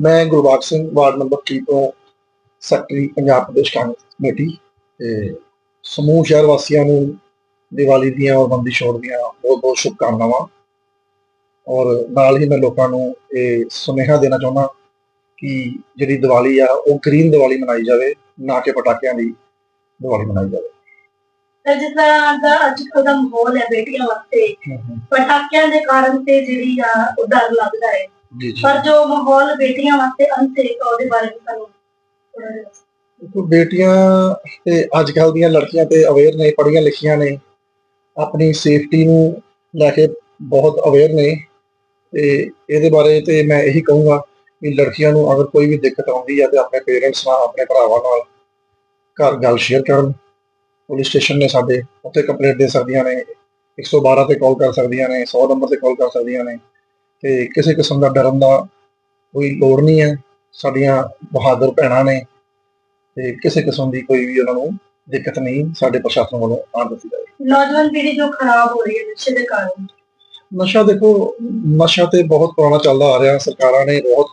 ਮੈਂ Gurbaj Singh ward number 3 ਤੋਂ secretary Punjab Pradesh Congress committee ਤੇ ਸਮੂਹ ਸ਼ਹਿਰ ਵਾਸੀਆਂ ਨੂੰ ਦੀਵਾਲੀ ਦੀਆਂ ਔਰ ਬੰਦੀ ਛੋੜ ਦੀਆਂ ਬਹੁਤ ਬਹੁਤ ਸ਼ੁਭਕਾਮਨਾਵਾਂ। ਔਰ ਨਾਲ ਹੀ ਮੈਂ ਲੋਕਾਂ ਨੂੰ ਇਹ ਸੁਨੇਹਾ ਦੇਣਾ ਚਾਹੁੰਦਾ ਕਿ ਜਿਹੜੀ ਦੀਵਾਲੀ ਆ ਉਹ ਗ੍ਰੀਨ ਦੀਵਾਲੀ ਮਨਾਈ ਜਾਵੇ ਨਾ ਕਿ ਪਟਾਕਿਆਂ ਦੀ ਦੀਵਾਲੀ ਮਨਾਈ ਜਾਵੇ। ਤੇ ਜਿਸ ਤਰ੍ਹਾਂ ਦਾ ਅੱਜ ਕੱਲ੍ਹ ਦਾ ਮਾਹੌਲ ਹੈ ਬੇਟੀਆਂ ਵਾਸਤੇ ਪਟਾਕਿਆਂ ਦੇ ਕਾਰਨ ਤੇ ਜਿਹੜੀ ਆ ਉਹ ਡਰ ਲੱਗਦਾ ਹੈ। ਜੀ ਜੀ ਪਰ ਜੋ ਮਾਹੌਲ ਬੇਟੀਆਂ ਵਾਸਤੇ ਅਨਸੇਫ ਆ ਉਹਦੇ ਬਾਰੇ ਵੀ ਸਾਨੂੰ ਥੋੜ੍ਹਾ ਜਿਹਾ ਦੱਸੋ। ਦੇਖੋ, ਬੇਟੀਆਂ ਤੇ ਅੱਜ ਕੱਲ੍ਹ ਦੀਆਂ ਲੜਕੀਆਂ ਤੇ ਅਵੇਅਰ ਨੇ ਪੜ੍ਹੀਆਂ ਲਿਖੀਆਂ ਨੇ ਆਪਣੀ ਸੇਫਟੀ ਨੂੰ ਲੈ ਕੇ ਬਹੁਤ ਅਵੇਅਰ ਨੇ ਤੇ ਇਹਦੇ ਬਾਰੇ ਤੇ ਮੈਂ ਇਹੀ ਕਹੂੰਗਾ ਕਿ ਲੜਕੀਆਂ ਨੂੰ ਅਗਰ ਕੋਈ ਵੀ ਦਿੱਕਤ ਆਉਂਦੀ ਹੈ ਤੇ ਆਪਣੇ ਪੇਰੈਂਟਸ ਨਾਲ ਆਪਣੇ ਭਰਾਵਾਂ ਨਾਲ ਘਰ ਗੱਲ ਸ਼ੇਅਰ ਕਰਨ ਪੁਲਿਸ ਸਟੇਸ਼ਨ ਨੇ ਸਾਡੇ ਉੱਥੇ ਕੰਪਲੇਂਟ ਦੇ ਸਕਦੀਆਂ ਨੇ 112 ਤੇ ਕਾਲ ਕਰ ਸਕਦੀਆਂ ਨੇ 100 ਨੰਬਰ ਤੇ ਕਾਲ ਕਰ ਸਕਦੀਆਂ ਨੇ ਤੇ ਕਿਸੇ ਕਿਸਮ ਦਾ ਡਰਨ ਦਾ ਕੋਈ ਲੋੜ ਨਹੀਂ ਹੈ। ਸਾਡੀਆਂ ਬਹਾਦਰ ਭੈਣਾਂ ਨੇ ਤੇ ਕਿਸੇ ਕਿਸਮ ਦੀ ਕੋਈ ਵੀ ਉਹਨਾਂ ਨੂੰ ਦਿੱਕਤ ਨਹੀਂ ਸਾਡੇ ਪ੍ਰਸ਼ਾਸਨ ਵੱਲੋਂ ਆਉਣ ਦਿੱਤੀ ਜਾਏ ਨੌਜਵਾਨ ਪੀੜ੍ਹੀ ਜੋ ਖਰਾਬ ਹੋ ਰਹੀ ਹੈ ਨਸ਼ੇ ਦੇ ਕਾਰਨ। ਨਸ਼ਾ ਦੇਖੋ ਨਸ਼ਾ ਤੇ ਬਹੁਤ ਪੁਰਾਣਾ ਚੱਲਦਾ ਆ ਰਿਹਾ। ਸਰਕਾਰਾਂ ਨੇ ਬਹੁਤ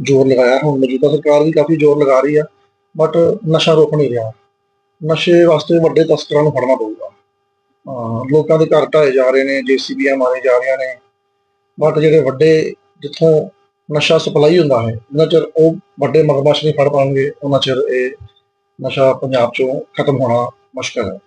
ਜ਼ੋਰ ਲਗਾਇਆ। ਹੁਣ ਮੌਜੂਦਾ ਸਰਕਾਰ ਵੀ ਕਾਫੀ ਜ਼ੋਰ ਲਗਾ ਰਹੀ ਆ ਬਟ ਨਸ਼ਾ ਰੁਕ ਨਹੀਂ ਰਿਹਾ। ਨਸ਼ੇ ਵਾਸਤੇ ਵੱਡੇ ਤਸਕਰਾਂ ਨੂੰ ਫੜਨਾ ਪਊਗਾ। ਲੋਕਾਂ ਦੇ ਘਰ ਢਾਏ ਜਾ ਰਹੇ ਨੇ ਜੀਸੀਬੀਆਂ ਮਾਰੇ ਜਾ ਰਹੀਆਂ ਨੇ। ਬਟ ਜਿਹੜੇ ਵੱਡੇ ਜਿੱਥੋਂ ਨਸ਼ਾ ਸਪਲਾਈ ਹੁੰਦਾ ਹੈ, ਉਹਨਾਂ ਚਿਰ ਉਹ ਵੱਡੇ ਮਗਰਮੱਛ ਨਹੀਂ ਫੜ ਪਾਉਣਗੇ ਉਹਨਾਂ ਚਿਰ ਇਹ ਨਸ਼ਾ ਪੰਜਾਬ ਚੋਂ ਖਤਮ ਹੋਣਾ ਮੁਸ਼ਕਲ ਹੈ।